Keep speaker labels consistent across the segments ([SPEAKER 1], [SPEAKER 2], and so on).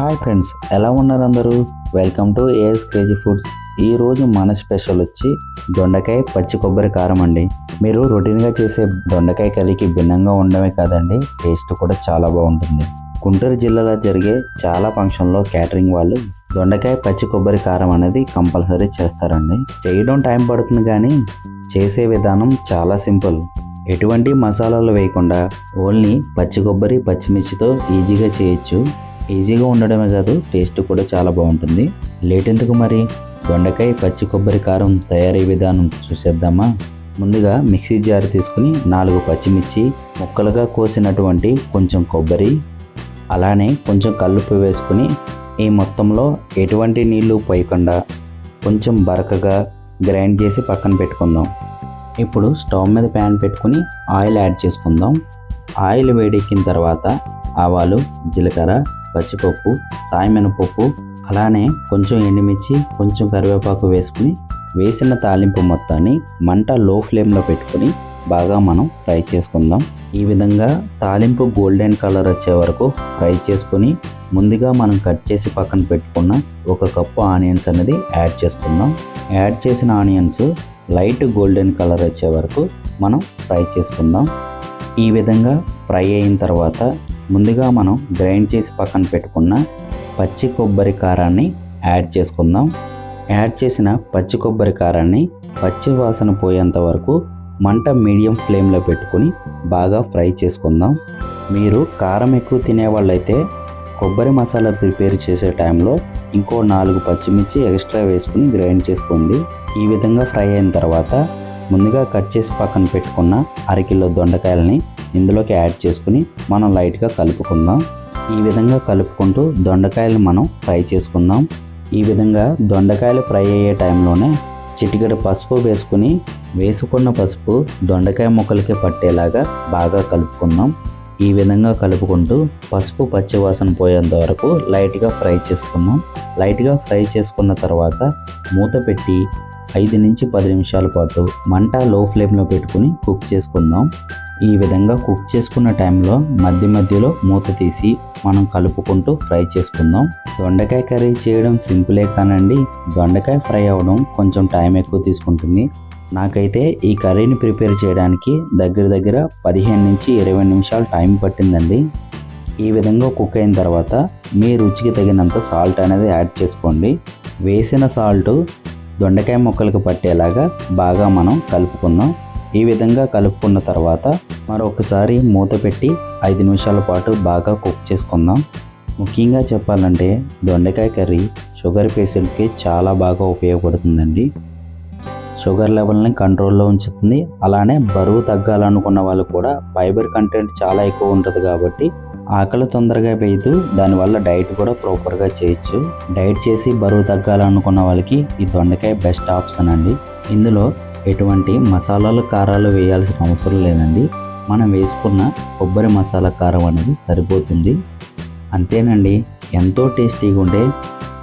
[SPEAKER 1] Hi friends ఎలా ఉన్నారు అందరూ? Welcome to AS crazy foods ఈరోజు మన స్పెషల్ వచ్చి దొండకాయ పచ్చి కొబ్బరి కారం అండి. మీరు రొటీన్గా చేసే దొండకాయ కర్రీకి భిన్నంగా ఉండడమే కాదండి టేస్ట్ కూడా చాలా బాగుంటుంది. గుంటూరు జిల్లాలో జరిగే చాలా ఫంక్షన్లో క్యాటరింగ్ వాళ్ళు దొండకాయ పచ్చి కొబ్బరి కారం అనేది కంపల్సరీ చేస్తారండి. చేయడం టైం పడుతుంది కానీ చేసే విధానం చాలా సింపుల్ ఎటువంటి మసాలాలు వేయకుండా ఓన్లీ పచ్చి కొబ్బరి పచ్చిమిర్చితో ఈజీగా చేయొచ్చు. ఈజీగా ఉండడమే కాదు టేస్ట్ కూడా చాలా బాగుంటుంది. లేట్ ఎందుకు మరి? దొండకాయ పచ్చి కొబ్బరి కారం తయారీ విధానం చూసేద్దామా? ముందుగా మిక్సీ జార్ తీసుకుని నాలుగు పచ్చిమిర్చి ముక్కలుగా కోసినటువంటి కొంచెం కొబ్బరి అలానే కొంచెం కల్లుపు వేసుకుని ఈ మొత్తంలో ఎటువంటి నీళ్ళు పోయకుండా కొంచెం బరకగా గ్రైండ్ చేసి పక్కన పెట్టుకుందాం. ఇప్పుడు స్టవ్ మీద ప్యాన్ పెట్టుకుని ఆయిల్ యాడ్ చేసుకుందాం. ఆయిల్ వేడెక్కిన తర్వాత ఆవాలు జీలకర్ర పచ్చిపప్పు సాయమినపప్పు అలానే కొంచెం ఎండుమిర్చి కొంచెం కరివేపాకు వేసుకుని వేసిన తాలింపు మొత్తాన్ని మంట లో ఫ్లేమ్లో పెట్టుకుని బాగా మనం ఫ్రై చేసుకుందాం. ఈ విధంగా తాలింపు గోల్డెన్ కలర్ వచ్చే వరకు ఫ్రై చేసుకుని ముందుగా మనం కట్ చేసి పక్కన పెట్టుకున్న ఒక కప్పు ఆనియన్స్ అనేది యాడ్ చేసుకుందాం. యాడ్ చేసిన ఆనియన్స్ లైట్ గోల్డెన్ కలర్ వచ్చే వరకు మనం ఫ్రై చేసుకుందాం. ఈ విధంగా ఫ్రై అయిన తర్వాత ముందుగా మనం గ్రైండ్ చేసి పక్కన పెట్టుకున్న పచ్చి కొబ్బరి కారాన్ని యాడ్ చేసుకుందాం. యాడ్ చేసిన పచ్చి కొబ్బరి కారాన్ని పచ్చి వాసన పోయేంత వరకు మంట మీడియం ఫ్లేమ్లో పెట్టుకుని బాగా ఫ్రై చేసుకుందాం. మీరు కారం ఎక్కువ తినేవాళ్ళైతే కొబ్బరి మసాలా ప్రిపేర్ చేసే టైంలో ఇంకో నాలుగు పచ్చిమిర్చి ఎక్స్ట్రా వేసుకుని గ్రైండ్ చేసుకోండి. ఈ విధంగా ఫ్రై అయిన తర్వాత ముందుగా కట్ చేసి పక్కన పెట్టుకున్న అరకిలో దొండకాయలని ఇందులోకి యాడ్ చేసుకుని మనం లైట్గా కలుపుకుందాం. ఈ విధంగా కలుపుకుంటూ దొండకాయలు మనం ఫ్రై చేసుకుందాం. ఈ విధంగా దొండకాయలు ఫ్రై అయ్యే టైంలోనే చిటికెడు పసుపు వేసుకుని వేసుకున్న పసుపు దొండకాయ ముక్కలకి పట్టేలాగా బాగా కలుపుకుందాం. ఈ విధంగా కలుపుకుంటూ పసుపు పచ్చివాసన పోయేంత వరకు లైట్గా ఫ్రై చేసుకుందాం. లైట్గా ఫ్రై చేసుకున్న తర్వాత మూత పెట్టి ఐదు నుంచి పది నిమిషాల పాటు మంట లో ఫ్లేమ్లో పెట్టుకుని కుక్ చేసుకుందాం. ఈ విధంగా కుక్ చేసుకున్న టైంలో మధ్య మధ్యలో మూత తీసి మనం కలుపుకుంటూ ఫ్రై చేసుకుందాం. దొండకాయ కర్రీ చేయడం సింపులే కానండి. దొండకాయ ఫ్రై అవ్వడం కొంచెం టైం ఎక్కువ తీసుకుంటుంది. నాకైతే ఈ కర్రీని ప్రిపేర్ చేయడానికి దగ్గర దగ్గర పదిహేను నుంచి ఇరవై నిమిషాలు టైం పట్టిందండి. ఈ విధంగా కుక్ అయిన తర్వాత మీ రుచికి తగినంత సాల్ట్ అనేది యాడ్ చేసుకోండి. వేసిన సాల్ట్ దొండకాయ ముక్కలకు పట్టేలాగా బాగా మనం కలుపుకుందాం ఈ విధంగా కలుపుకున్న తర్వాత మరొకసారి మూత పెట్టి ఐదు నిమిషాల పాటు బాగా కుక్ చేసుకుందాం. ముఖ్యంగా చెప్పాలంటే దొండకాయ కర్రీ షుగర్ పేషెంట్కి చాలా బాగా ఉపయోగపడుతుందండి. షుగర్ లెవెల్ని కంట్రోల్లో ఉంచుతుంది. అలానే బరువు తగ్గాలనుకున్న వాళ్ళు కూడా ఫైబర్ కంటెంట్ చాలా ఎక్కువ ఉంటుంది కాబట్టి ఆకలి తొందరగా వేయదు దానివల్ల డైట్ కూడా ప్రాపర్గా చేయొచ్చు. డైట్ చేసి బరువు తగ్గాలనుకున్న వాళ్ళకి ఈ దొండకాయ బెస్ట్ ఆప్షన్ అండి. ఇందులో ఎటువంటి మసాలాలు కారాలు వేయాల్సిన అవసరం లేదండి. మనం వేసుకున్న కొబ్బరి మసాలా కారం అనేది సరిపోతుంది. అంతేనండి. ఎంతో టేస్టీగా ఉండే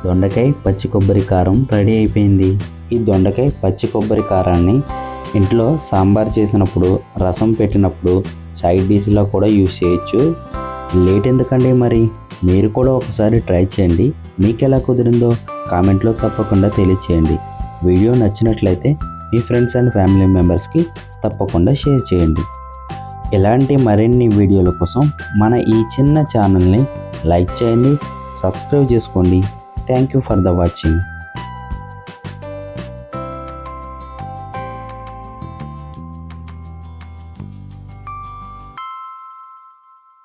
[SPEAKER 1] దొండకాయ పచ్చి కొబ్బరి కారం రెడీ అయిపోయింది. ఈ దొండకాయ పచ్చి కొబ్బరి కారాన్ని ఇంట్లో సాంబార్ చేసినప్పుడు రసం పెట్టినప్పుడు సైడ్ డిష్లో కూడా యూజ్ చేయొచ్చు. లేట్ ఎందుకండి మరి? మీరు కూడా ఒకసారి ట్రై చేయండి. మీకు ఎలా కుదిరిందో కామెంట్లో తప్పకుండా తెలియచేయండి. వీడియో నచ్చినట్లయితే మీ ఫ్రెండ్స్ అండ్ ఫ్యామిలీ మెంబర్స్కి తప్పకుండా షేర్ చేయండి. ఇలాంటి మరిన్ని వీడియోల కోసం మన ఈ చిన్న ఛానల్ని లైక్ చేయండి సబ్స్క్రైబ్ చేసుకోండి. Thank you for the watching.